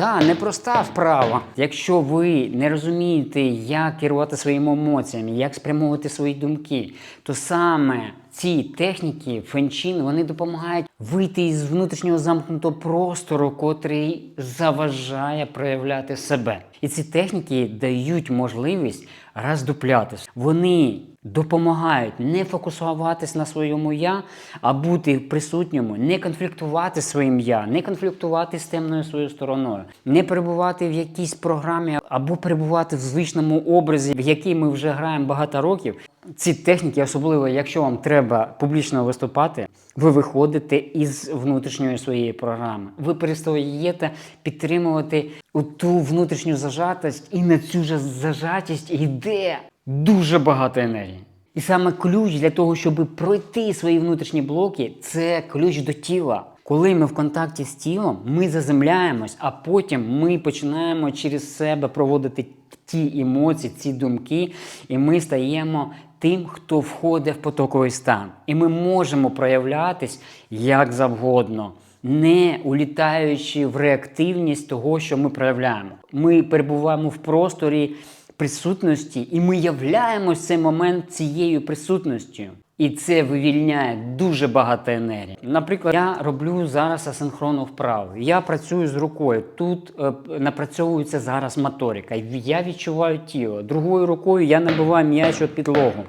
Да, непроста вправа. Якщо ви не розумієте, як керувати своїми емоціями, як спрямовувати свої думки, то саме ці техніки фенчин вони допомагають вийти із внутрішнього замкнутого простору, котрий заважає проявляти себе. І ці техніки дають можливість роздуплятися. Вони допомагають не фокусуватись на своєму я, а бути присутньому, не конфліктувати своїм я, не конфліктувати з темною своєю стороною, не перебувати в якійсь програмі або перебувати в звичному образі, в який ми вже граємо багато років. Ці техніки, особливо якщо вам треба публічно виступати, ви виходите із внутрішньої своєї програми. Ви перестаєте підтримувати ту внутрішню зажатість, і на цю ж зажатість йде дуже багато енергії. І саме ключ для того, щоб пройти свої внутрішні блоки, це ключ до тіла. Коли ми в контакті з тілом, ми заземляємось, а потім ми починаємо через себе проводити ті емоції, ці думки, і ми стаємо тим, хто входить в потоковий стан. І ми можемо проявлятись як завгодно, не улітаючи в реактивність того, що ми проявляємо. Ми перебуваємо в просторі присутності, і ми являємось цей момент цією присутністю. І це вивільняє дуже багато енергії. Наприклад, я роблю зараз асинхронну вправу. Я працюю з рукою. Тут е, напрацьовується зараз моторика. Я відчуваю тіло. Другою рукою я набиваю м'яч об підлогу.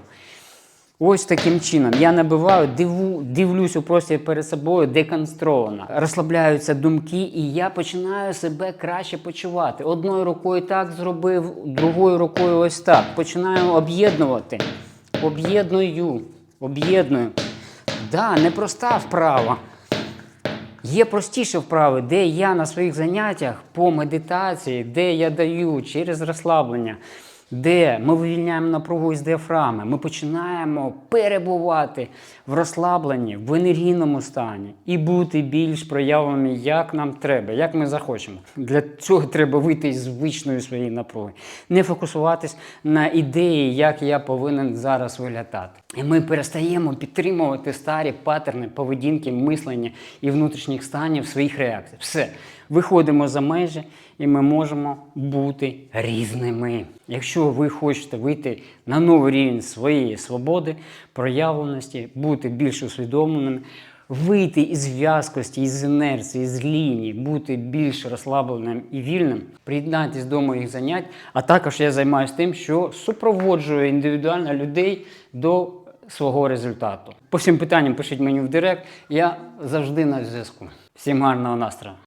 Ось таким чином я набиваю, диву, дивлюсь у простір перед собою деконстровано. Розслабляються думки, і я починаю себе краще почувати. Одною рукою так зробив, другою рукою ось так. Починаю об'єднувати. Об'єдную, об'єдную. Да, непроста вправа. Є простіші вправи, де я на своїх заняттях по медитації, де я даю через розслаблення, де ми вивільняємо напругу із діафрами, ми починаємо перебувати в розслабленні, в енергійному стані і бути більш проявленими, як нам треба, як ми захочемо. Для цього треба вийти із звичної своєї напруги, не фокусуватись на ідеї, як я повинен зараз виглядати. І ми перестаємо підтримувати старі паттерни поведінки, мислення і внутрішніх станів своїх реакцій. Все, виходимо за межі, і ми можемо бути різними. Якщо ви хочете вийти на новий рівень своєї свободи, проявленості, бути більш усвідомленими, вийти із в'язкості, із інерції, з лінії, бути більш розслабленим і вільним, приєднайтесь до моїх занять. А також я займаюся тим, що супроводжую індивідуально людей до свого результату. По всім питанням пишіть мені в директ. Я завжди на зв'язку. Всім гарного настрою!